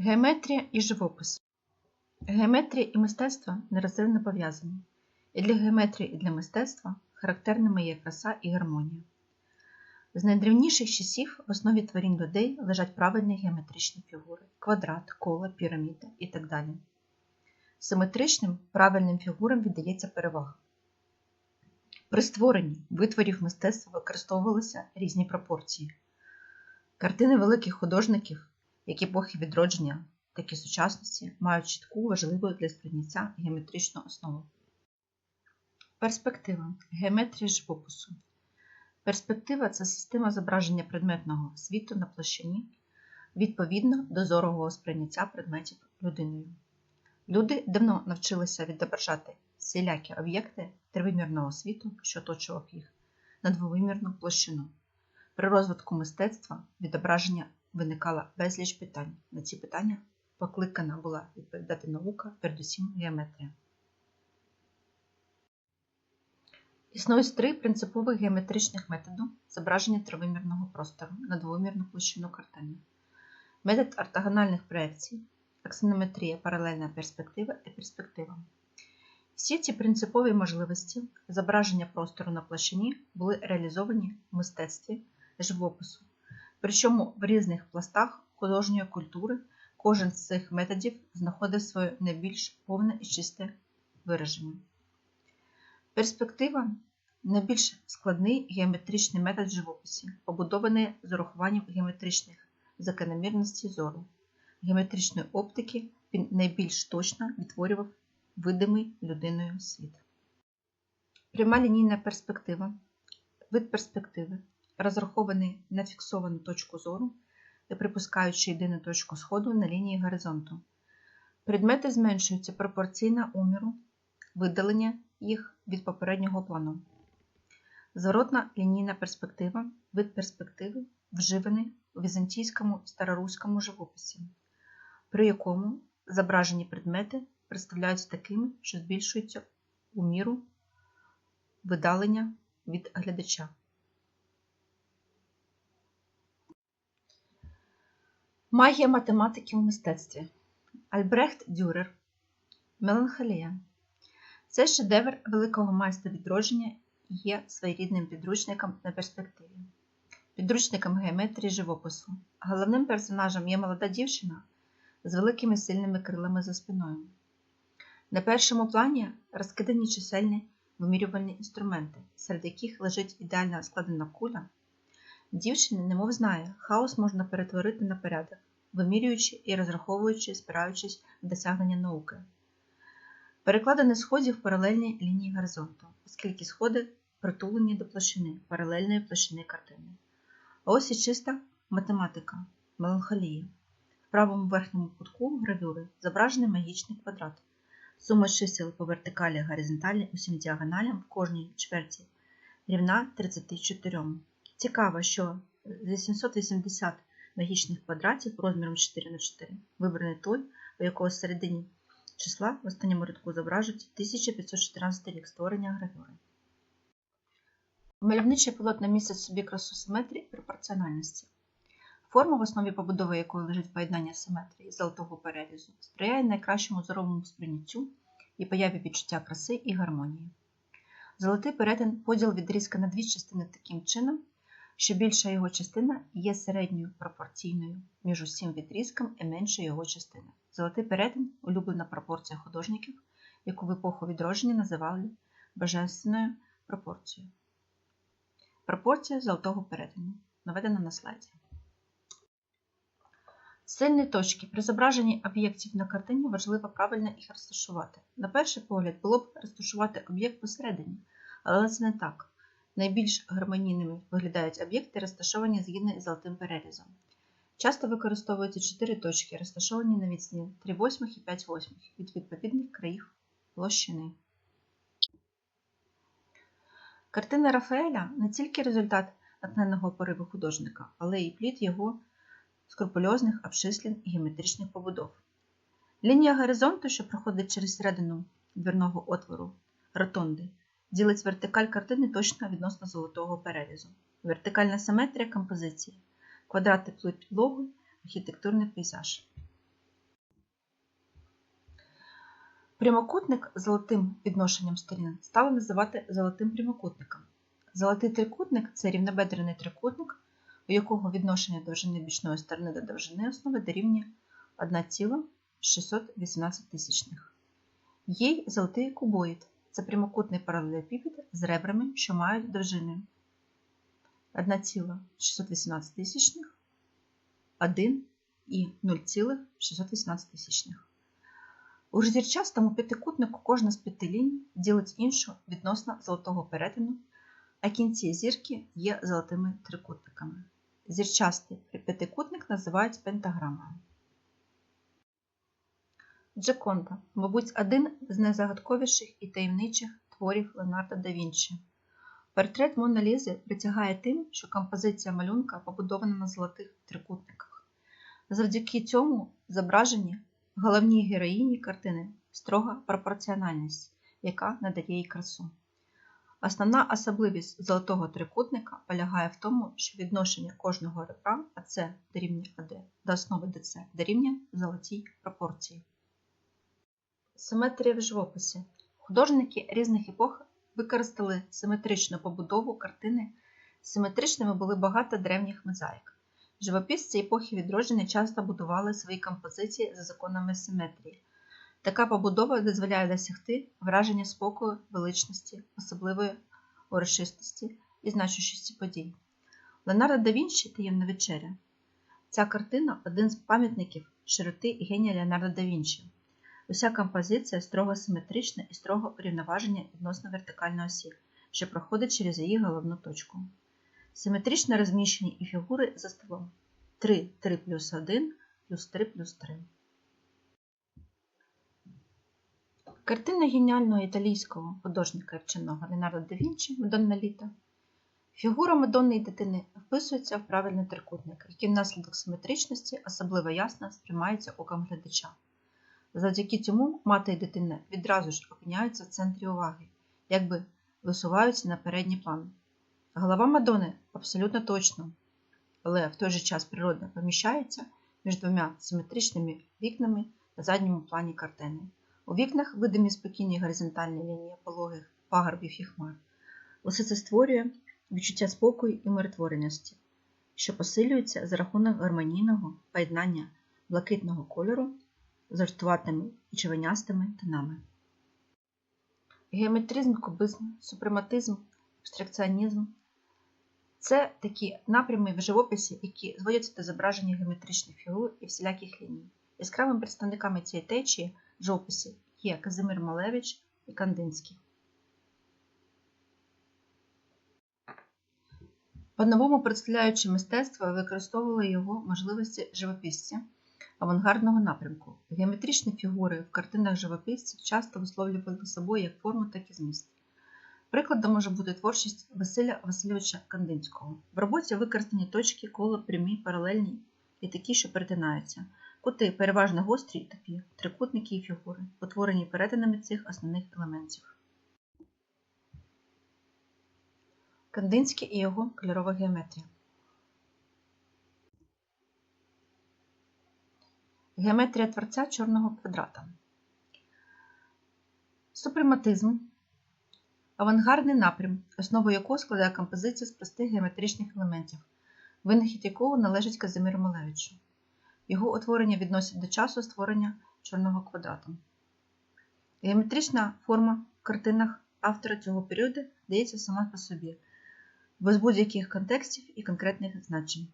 Геометрія і живопис. Геометрія і мистецтво нерозривно пов'язані. І для геометрії, і для мистецтва характерними є краса і гармонія. З найдревніших часів в основі творінь людей лежать правильні геометричні фігури квадрат, коло, піраміда і так далі. Симетричним правильним фігурам віддається перевага. При створенні витворів мистецтва використовувалися різні пропорції. Картини великих художників, як епохи відродження, так і сучасності, мають чітку важливу для сприйняття геометричну основу. Перспектива геометрія живопису. Перспектива це система зображення предметного світу на площині відповідно до зорового сприйняття предметів людиною. Люди давно навчилися відображати всілякі об'єкти тривимірного світу, що оточував їх, на двовимірну площину. При розвитку мистецтва відображення виникало безліч питань. На ці питання покликана була відповідати наука, передусім геометрія. Існують три принципових геометричних методи зображення тривимірного простору на двомірну площину картини. Метод ортогональних проекцій, аксонометрія, паралельна перспектива і перспектива. Всі ці принципові можливості зображення простору на площині були реалізовані в мистецтві живопису. Причому в різних пластах художньої культури кожен з цих методів знаходив своє найбільш повне і чисте вираження. Перспектива найбільш складний геометричний метод живописі, побудований з урахуванням геометричних закономірностей зору, геометричної оптики він найбільш точно відтворював видимий людиною світ. Пряма лінійна перспектива, вид перспективи, розрахований на фіксовану точку зору та припускаючи єдину точку сходу на лінії горизонту. Предмети зменшуються пропорційно уміру видалення їх від попереднього плану. Зворотна лінійна перспектива вид перспективи вживаний у візантійському староруському живописі, при якому зображені предмети представляються такими, що збільшуються у міру видалення від глядача. Магія математики у мистецтві Альбрехт Дюрер Меланхолія Це шедевр великого майстра відродження є своєрідним підручником на перспективі, підручником геометрії живопису. Головним персонажем є молода дівчина з великими сильними крилами за спиною. На першому плані розкидані чисельні вимірювальні інструменти, серед яких лежить ідеально складена куля. Дівчина немов знає, хаос можна перетворити на порядок, вимірюючи і розраховуючи, спираючись в досягнення науки. Перекладені сходів паралельні лінії горизонту, оскільки сходи притулені до площини, паралельної площини картини. Ось і чиста математика, меланхолія. В правому верхньому кутку гравюри зображений магічний квадрат. Сума чисел по вертикалі горизонталі усім діагоналям в кожній чверті рівна 34. Цікаво, що з 880 магічних квадратів розміром 4 на 4 вибраний той, у якого середині числа в останньому рядку зображують 1514 рік створення гравюри. Мальовниче полотно містить собі красу симетрії і пропорціональності. Форма, в основі побудови якої лежить поєднання симетрії золотого перерізу, сприяє найкращому зоровому сприйняттю і появі відчуття краси і гармонії. Золотий перетин поділ відрізка на дві частини таким чином, що більша його частина є середньою пропорційною між усім відрізком і меншою його частиною. Золотий перетин улюблена пропорція художників, яку в епоху відродження називали божественною пропорцією. Пропорція золотого перетину наведена на слайді. Сильні точки. При зображенні об'єктів на картині важливо правильно їх розташувати. На перший погляд було б розташувати об'єкт посередині, але це не так. Найбільш гармонійними виглядають об'єкти, розташовані згідно із золотим перерізом. Часто використовуються 4 точки, розташовані на відстані 3 восьмих і 5 восьмих від відповідних країв площини. Картина Рафаеля не тільки результат натхненного пориву художника, але й плід його скрупульозних обчислень і геометричних побудов. Лінія горизонту, що проходить через середину дверного отвору ротонди, ділить вертикаль картини точно відносно золотого перерізу. Вертикальна симетрія композиції, квадрати плит підлогу, архітектурний пейзаж. Прямокутник з золотим відношенням сторін стали називати золотим прямокутником. Золотий трикутник це рівнобедрений трикутник, у якого відношення довжини бічної сторони до довжини основи дорівнює 1,618 тисячних. Є й золотий кубоїд це прямокутний паралелепіпед з ребрами, що мають довжини 1,618 тисячних, 1 і 0,618 тисячних. У зірчастому п'ятикутнику кожна з п'яти ліній ділить іншу відносно золотого перетину, а кінці зірки є золотими трикутниками. Зірчастий п'ятикутник називають пентаграмою. Джеконда, мабуть, один з найзагадковіших і таємничих творів Леонардо да Вінчі. Портрет Мона Лізи притягає тим, що композиція малюнка побудована на золотих трикутниках. Завдяки цьому зображенні головній героїні картини строга пропорціональність, яка надає їй красу. Основна особливість золотого трикутника полягає в тому, що відношення кожного ребра АЦ дорівнює АД до основи ДЦ дорівнює золотій пропорції. Симетрія в живописі. Художники різних епох використали симетричну побудову картини. Симетричними були багато древніх мозаїк. Живописці епохи відродження часто будували свої композиції за законами симетрії. Така побудова дозволяє досягти враження спокою, величності, особливої урочистості і значущості подій. Леонардо да Вінчі таємна вечеря. Ця картина один з пам'ятників широти і генія Леонардо да Вінчі. Уся композиція строго симетрична і строго урівноваження відносно вертикальної осі, що проходить через її головну точку. Симетрично розміщені і фігури за столом 3, 3 плюс 1 плюс 3 плюс 3. Картина геніального італійського художника і вченого Леонардо да Вінчі Мадонна Літа. Фігура Мадонни і дитини вписується в правильний трикутник, який внаслідок симетричності особливо ясно сприймається оком глядача. Завдяки цьому мати і дитина відразу ж опиняються в центрі уваги, якби висуваються на передній план. Голова Мадони абсолютно точно, але в той же час природно поміщається між двома симетричними вікнами на задньому плані картини. У вікнах видимі спокійні горизонтальні лінії пологих пагорбів і хмар. Усе це створює відчуття спокою і миротвореності, що посилюється за рахунок гармонійного поєднання блакитного кольору з жовтуватими і червонястими тонами. Геометризм, кубизм, супрематизм, абстракціонізм це такі напрями в живописі, які зводяться до зображення геометричних фігур і всіляких ліній. Яскравими представниками цієї течії в живописі є Казимир Малевич і Кандинський. По-новому представляючи мистецтво, використовували його можливості живописця авангардного напрямку. Геометричні фігури в картинах живописців часто висловлювали собою як форму, так і зміст. Прикладом може бути творчість Василя Васильовича Кандинського. В роботі використані точки, коло, прямі, паралельні і такі, що перетинаються. Кути переважно гострі і трикутники і фігури, утворені перетинами цих основних елементів. Кандинський і його кольорова геометрія. Геометрія творця чорного квадрата. Супрематизм авангардний напрям, основу якого складає композиція з простих геометричних елементів, винахід якого належить Казимиру Малевичу. Його утворення відносять до часу створення чорного квадрата. Геометрична форма в картинах автора цього періоду дається сама по собі, без будь-яких контекстів і конкретних значень.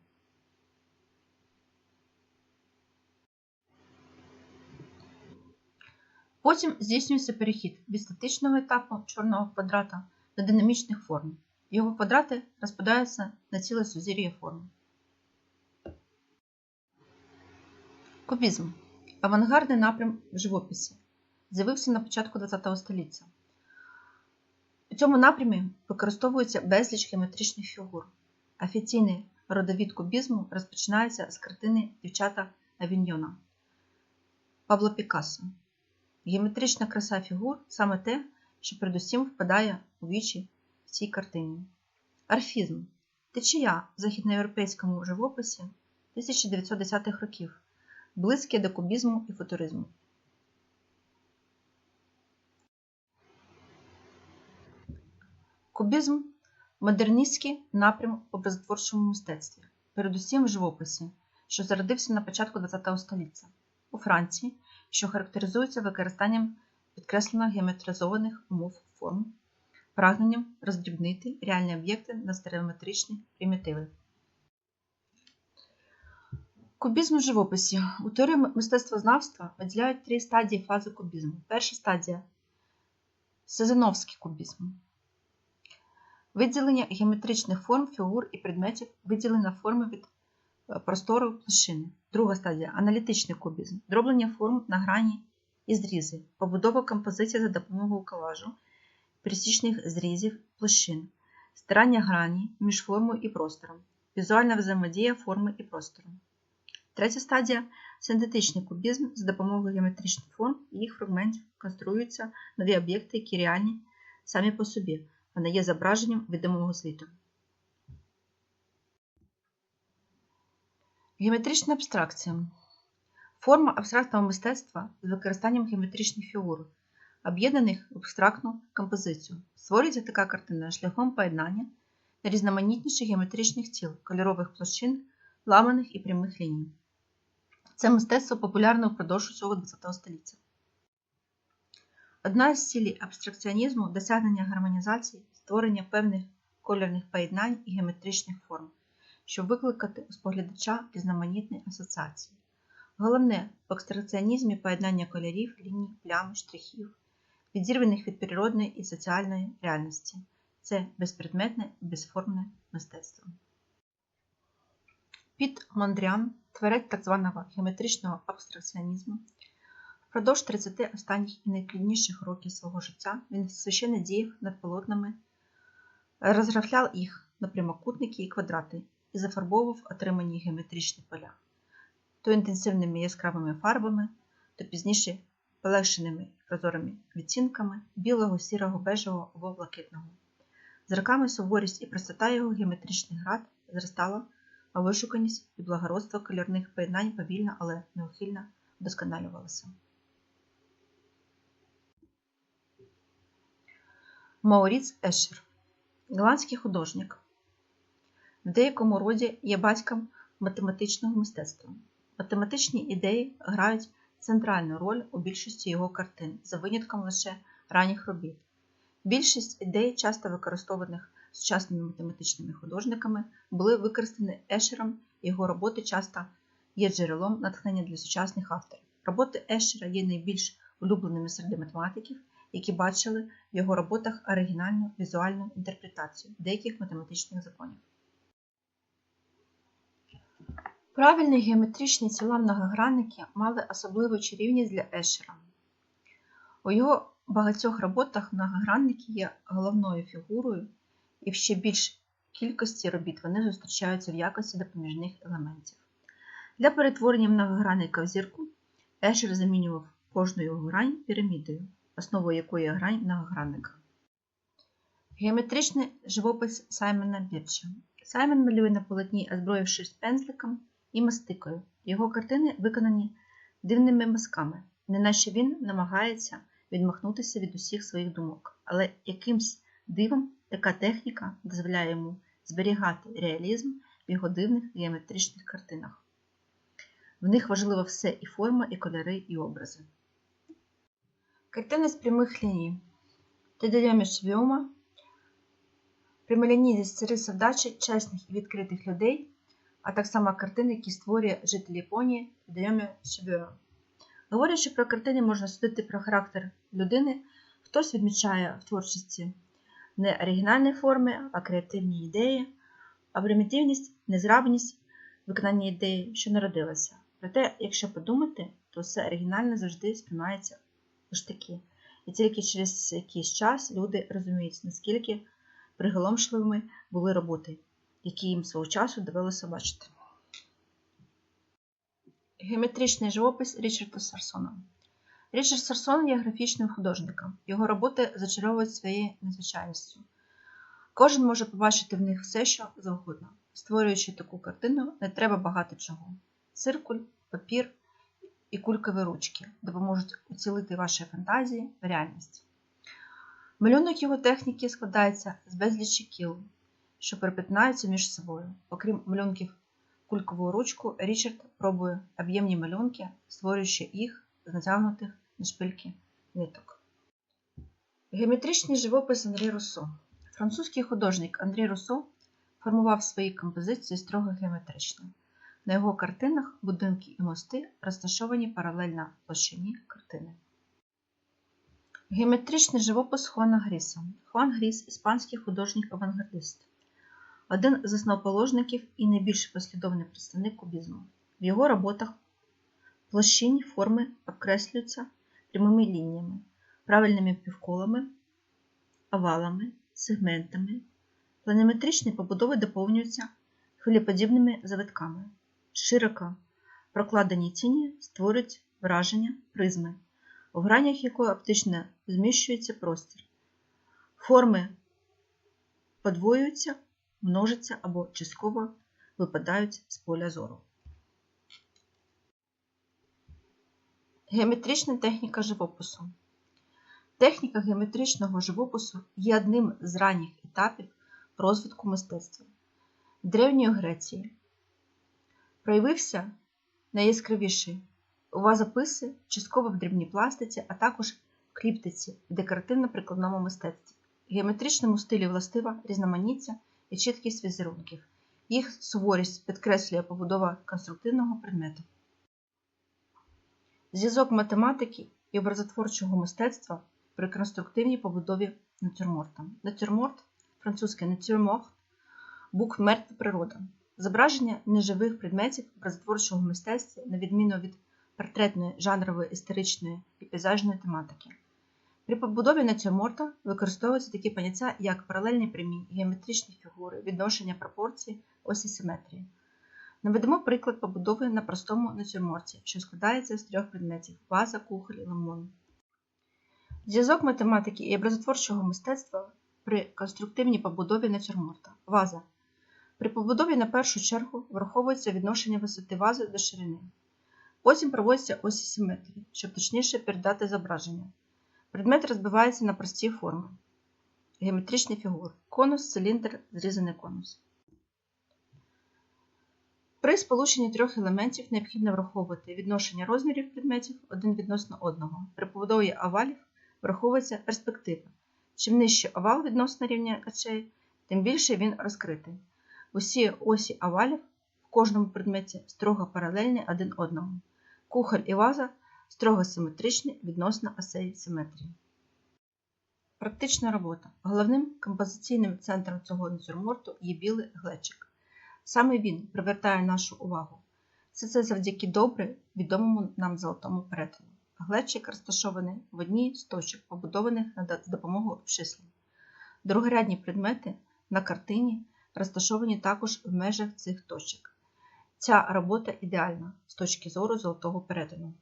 Потім здійснюється перехід від статичного етапу чорного квадрата до динамічних форм. Його квадрати розпадаються на ціле сузір'я форм. Кубізм авангардний напрям в живописі. З'явився на початку ХХ століття. У цьому напрямі використовується безліч геометричних фігур. Офіційний родовід кубізму розпочинається з картини Дівчата Авіньйона Пабло Пікассо. Геометрична краса фігур саме те, що передусім впадає у вічі в цій картині. Арфізм течія в західноєвропейському живописі 1910-х років, близьке до кубізму і футуризму. Кубізм модерністський напрям в образотворчому мистецтві, передусім в живописі, що зародився на початку ХХ століття у Франції що характеризується використанням підкреслено геометризованих умов форм, прагненням роздрібнити реальні об'єкти на стереометричні примітиви. Кубізм у живописі. У теорії мистецтвознавства виділяють три стадії фази кубізму. Перша стадія Сезеновський кубізм. Виділення геометричних форм, фігур і предметів, виділення форми від е, простору площини. Друга стадія аналітичний кубізм. Дроблення форм на грані і зрізи, побудова композиції за допомогою колажу, пересічних зрізів площин, стирання грані між формою і простором, візуальна взаємодія форми і простору. Третя стадія синтетичний кубізм за допомогою геометричних форм і їх фрагментів конструюються нові об'єкти, які реальні самі по собі, не є зображенням відомого світу. Геометрична абстракція форма абстрактного мистецтва з використанням геометричних фігур, об'єднаних в абстрактну композицію. Створюється така картина шляхом поєднання найрізноманітніших геометричних тіл, кольорових площин, ламаних і прямих ліній. Це мистецтво популярне впродовж усього ХХ століття. Одна з цілей абстракціонізму досягнення гармонізації, створення певних кольорних поєднань і геометричних форм, щоб викликати у споглядача різноманітні асоціації. Головне в абстракціонізмі поєднання кольорів, ліній, плям, штрихів, відірваних від природної і соціальної реальності. Це безпредметне і безформне мистецтво. Піт Мондрян, творець так званого геометричного абстракціонізму, впродовж 30 останніх і найплідніших років свого життя він священно діяв над полотнами, розграфляв їх на прямокутники і квадрати і зафарбовував отримані геометричні поля то інтенсивними яскравими фарбами, то пізніше полегшеними прозорими відтінками білого, сірого, бежевого або блакитного. З роками суворість і простота його геометричних град зростала, а вишуканість і благородство кольорних поєднань повільно, але неухильно вдосконалювалися. Мауріц Ешер голландський художник. В деякому роді є батьком математичного мистецтва. Математичні ідеї грають центральну роль у більшості його картин, за винятком лише ранніх робіт. Більшість ідей, часто використованих сучасними математичними художниками, були використані Ешером, його роботи часто є джерелом натхнення для сучасних авторів. Роботи Ешера є найбільш улюбленими серед математиків, які бачили в його роботах оригінальну візуальну інтерпретацію деяких математичних законів. Правильні геометричні тіла многогранники мали особливу чарівність для Ешера. У його багатьох роботах многогранники є головною фігурою, і в ще більш кількості робіт вони зустрічаються в якості допоміжних елементів. Для перетворення многогранника в зірку Ешер замінював кожну його грань пірамідою, основою якої грань многогранника. Геометричний живопис Саймона Бірча. Саймон малює на полотні, озброївшись пензликом і мастикою. Його картини виконані дивними мазками, неначе він намагається відмахнутися від усіх своїх думок, але якимсь дивом така техніка дозволяє йому зберігати реалізм в його дивних геометричних картинах. В них важливо все і форма, і кольори, і образи. Картини з прямих ліній. Теделя Швіома Прямолінійність це риса вдачі чесних і відкритих людей а так само картини, які створює житель Японії Дайомі Шибюро. Говорячи про картини, можна судити про характер людини, хтось відмічає в творчості не оригінальні форми, а креативні ідеї, а примітивність, незрабність виконання ідеї, що народилася. Проте, якщо подумати, то все оригінальне завжди сприймається у таки. І тільки через якийсь час люди розуміють, наскільки приголомшливими були роботи які їм свого часу довелося бачити. Геометричний живопис Річарда Сарсона. Річард Сарсон є графічним художником. Його роботи зачаровують своєю незвичайністю. Кожен може побачити в них все, що завгодно. Створюючи таку картину, не треба багато чого. Циркуль, папір і кулькові ручки допоможуть уцілити ваші фантазії в реальність. Малюнок його техніки складається з безлічі кіл, що перепитаються між собою. Окрім малюнків кулькову ручку, Річард пробує об'ємні малюнки, створюючи їх з натягнутих на шпильки ниток. Геометричний живопис Андрій Руссо. Французький художник Андрій Руссо формував свої композиції строго геометрично. На його картинах будинки і мости розташовані паралельно площині картини. Геометричний живопис Хуана Гріса. Хуан Гріс – іспанський художник-авангардист, один з основоположників і найбільш послідовний представник кубізму. В його роботах площинні форми окреслюються прямими лініями, правильними півколами, овалами, сегментами. Планіметричні побудови доповнюються хвилеподібними завитками. Широко прокладені тіні створюють враження призми, у гранях якої оптично зміщується простір. Форми подвоюються, множаться або частково випадають з поля зору. Геометрична техніка живопису. Техніка геометричного живопису є одним з ранніх етапів розвитку мистецтва. Древньої Греції проявився найяскравіший вазописи, частково в дрібній пластиці, а також в кліптиці в декоративно-прикладному мистецтві. Геометричному стилі властива різноманіття і чіткість візерунків. Їх суворість підкреслює побудова конструктивного предмету. Зв'язок математики і образотворчого мистецтва при конструктивній побудові натюрморта. Натюрморт, французький натюрморт, букв мертва природа. Зображення неживих предметів образотворчого мистецтва, на відміну від портретної, жанрової, історичної і пейзажної тематики. При побудові натюрморта використовуються такі поняття, як паралельні прямі, геометричні фігури, відношення пропорцій, осі симетрії. Наведемо приклад побудови на простому натюрморті, що складається з трьох предметів ваза, кухоль і лимон. Зв'язок математики і образотворчого мистецтва при конструктивній побудові натюрморта. Ваза. При побудові на першу чергу враховується відношення висоти вази до ширини. Потім проводяться осі симетрії, щоб точніше передати зображення. Предмет розбивається на прості форми. Геометричні фігури. Конус, циліндр, зрізаний конус. При сполученні трьох елементів необхідно враховувати відношення розмірів предметів один відносно одного. При побудові овалів враховується перспектива. Чим нижче овал відносно рівня очей, тим більше він розкритий. Усі осі овалів в кожному предметі строго паралельні один одному. Кухоль і ваза строго симетричні відносно осей симетрії. Практична робота. Головним композиційним центром цього натюрморту є білий глечик. Саме він привертає нашу увагу. Все це завдяки добре відомому нам золотому перетину. Глечик розташований в одній з точок, побудованих з допомогою обчислень. Другорядні предмети на картині розташовані також в межах цих точок. Ця робота ідеальна з точки зору золотого перетину.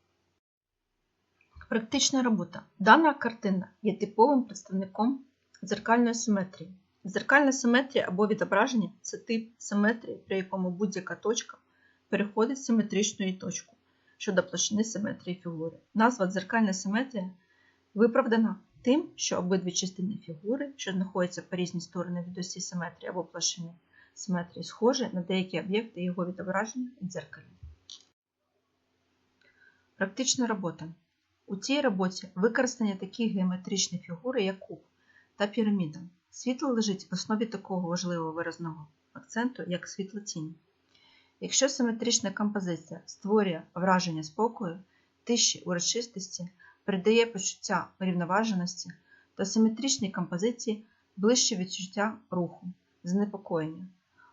Практична робота. Дана картина є типовим представником дзеркальної симетрії. Дзеркальна симетрія або відображення це тип симетрії, при якому будь-яка точка переходить з симетричної точку щодо площини симетрії фігури. Назва дзеркальна симетрія виправдана тим, що обидві частини фігури, що знаходяться по різні сторони від осі симетрії або площини симетрії, схожі на деякі об'єкти його відображення у дзеркалі. Практична робота. У цій роботі використані такі геометричні фігури, як куб та піраміда. Світло лежить в основі такого важливого виразного акценту, як світлотінь. Якщо симетрична композиція створює враження спокою, тиші урочистості, передає почуття урівноваженості, то симетричній композиції ближче відчуття руху, занепокоєння.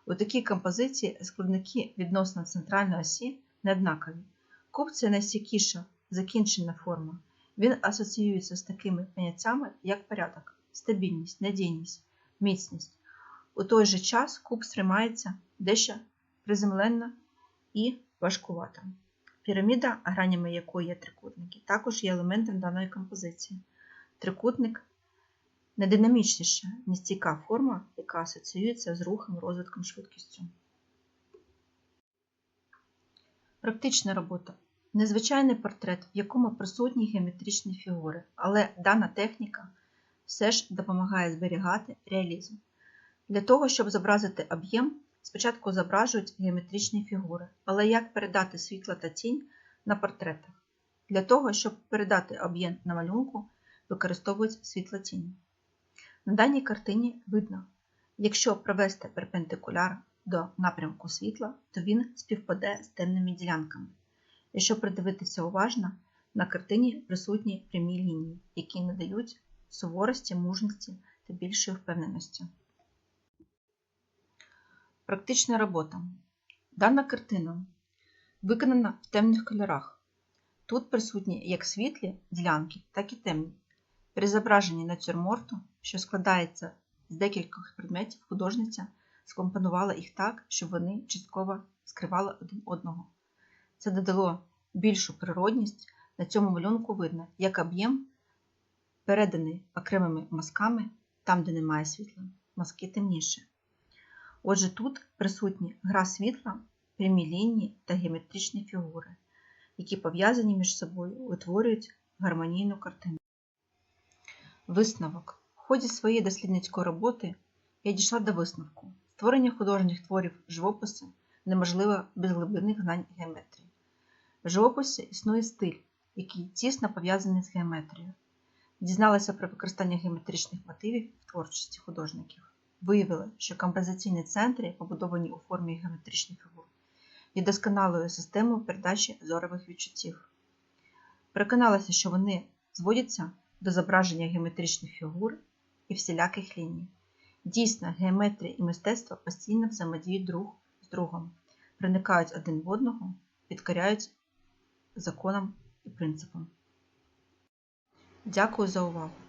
У такій композиції складники відносно центральної осі неоднакові. Куб це найстійкіша закінчена форма. Він асоціюється з такими поняттями, як порядок, стабільність, надійність, міцність. У той же час куб стримається дещо приземленно і важкувато. Піраміда, гранями якої є трикутники, також є елементом даної композиції. Трикутник найдинамічніша, нестійка форма, яка асоціюється з рухом, розвитком, швидкістю. Практична робота. Незвичайний портрет, в якому присутні геометричні фігури, але дана техніка все ж допомагає зберігати реалізм. Для того, щоб зобразити об'єм, спочатку зображують геометричні фігури, але як передати світло та тінь на портретах? Для того, щоб передати об'єм на малюнку, використовують світло-тінь. На даній картині видно, якщо провести перпендикуляр до напрямку світла, то він співпаде з темними ділянками. Якщо придивитися уважно, на картині присутні прямі лінії, які надають суворості, мужності та більшої впевненості. Практична робота. Дана картина виконана в темних кольорах. Тут присутні як світлі ділянки, так і темні. При зображенні натюрморту, що складається з декількох предметів, художниця скомпонувала їх так, щоб вони частково скривали один одного. Це додало більшу природність. На цьому малюнку видно, як об'єм переданий окремими мазками, там, де немає світла, мазки темніше. Отже, тут присутні гра світла, прямі лінії та геометричні фігури, які пов'язані між собою утворюють гармонійну картину. Висновок. В ході своєї дослідницької роботи я дійшла до висновку. Створення художніх творів живопису неможливо без глибинних знань геометрії. Живописі існує стиль, який тісно пов'язаний з геометрією. Дізналася про використання геометричних мотивів в творчості художників. Виявила, що композиційні центри, побудовані у формі геометричних фігур, є досконалою системою передачі зорових відчуттів. Переконалася, що вони зводяться до зображення геометричних фігур і всіляких ліній. Дійсно, геометрія і мистецтво постійно взаємодіють друг з другом, проникають один в одного, підкоряють законам і принципам. Дякую за увагу!